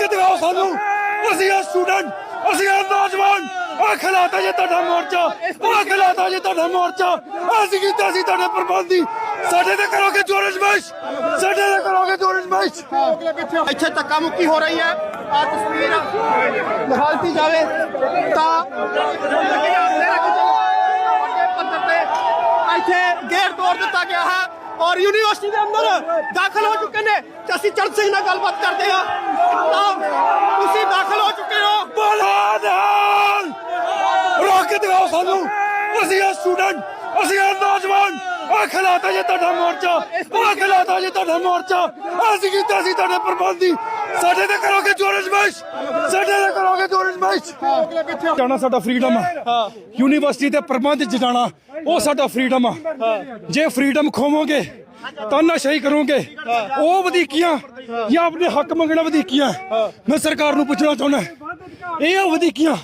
ਕੇ ਦਿਖਾਓ ਸਾਨੂੰ। ਅਸੀਂ ਆ ਸਟੂਡੈਂਟ, ਅਸੀਂ ਆ ਨੌਜਵਾਨ। ਆ ਖਿਲਾਤਾ ਜੇ ਤੁਹਾਡਾ ਮੋਰਚਾ। ਆ ਖਿਲਾਤਾ ਜੇ ਤੁਹਾਡਾ ਮੋਰਚਾ। ਅਸੀਂ ਕੀਤਾ ਸੀ ਤੁਹਾਡੇ ਪ੍ਰਬੰਧੀ। ਸਾਡੇ ਤੇ ਕਰੋਗੇ ਜੋਰ ਜਮਾਇਸ਼। ਸਾਡੇ ਤੇ ਕਰੋਗੇ ਜੋਰ ਜਮਾਇਸ਼। ਇੱਥੇ ਧੱਕਾ ਮੁੱਕੀ ਹੋ ਰਹੀ ਹੈ। ਆ ਤਸਵੀਰ ਦਿਖਾਈ ਜਾਵੇ ਤਾਂ ਇੱਥੇ ਗੇਟ ਤੋੜ ਦਿੱਤਾ ਗਿਆ ਹੈ। ਔਰ ਯੂਨੀਵਰਸਿਟੀ ਦੇ ਅੰਦਰ ਦਾਖਲ ਹੋ ਚੁੱਕੇ ਨੇ ਤੇ ਅਸੀਂ ਚਰਨ ਸਿੰਘ ਨਾਲ ਗੱਲਬਾਤ ਕਰਦੇ ਹਾਂ ਤੁਸੀਂ ਦਾਖਲ ਹੋ ਚੁੱਕੇ ਹੋ ਬੋਲਾ ਨਾਲ ਰੋਕ ਦਿਓ ਸਾਨੂੰ ਅਸੀਂ ਆ ਸਟੂਡੈਂਟ ਅਸੀਂ ਆ ਨੌਜਵਾਨ ਆ ਖਲਾਤਾ ਜੇ ਤੁਹਾਡਾ ਮੋਰਚਾ ਆ ਖਲਾਤਾ ਜੇ ਤੁਹਾਡਾ ਮੋਰਚਾ ਅਸੀਂ ਕੀਤਾ ਸੀ ਤੁਹਾਡੇ ਪ੍ਰਬੰਧੀ ਸਾਡੇ ਤੇ ਕਰੋਗੇ ਜੋਰਜ ਮੈਚ ਸਾਡੇ ਤੇ ਕਰੋਗੇ ਜੋਰਜ ਮੈਚ ਜਾਣਾ ਸਾਡਾ ਫਰੀडम ਆ ਯੂਨੀਵਰਸਿਟੀ ਦੇ ਪ੍ਰਬੰਧ ਜਿਡਾਣਾ ਉਹ ਸਾਡਾ ਫਰੀडम ਆ ਜੇ ਫਰੀडम ਖੋਵੋਗੇ ਤਾਨਾਸ਼ਾਹੀ ਕਰੋਗੇ। ਉਹ ਵਧੀਕੀਆਂ ਜਾਂ ਆਪਣੇ ਹੱਕ ਮੰਗਣਾ ਵਧੀਕੀਆਂ। ਮੈਂ ਸਰਕਾਰ ਨੂੰ ਪੁੱਛਣਾ ਚਾਹੁੰਦਾ। ਇਹ ਵਧੀਕੀਆਂ।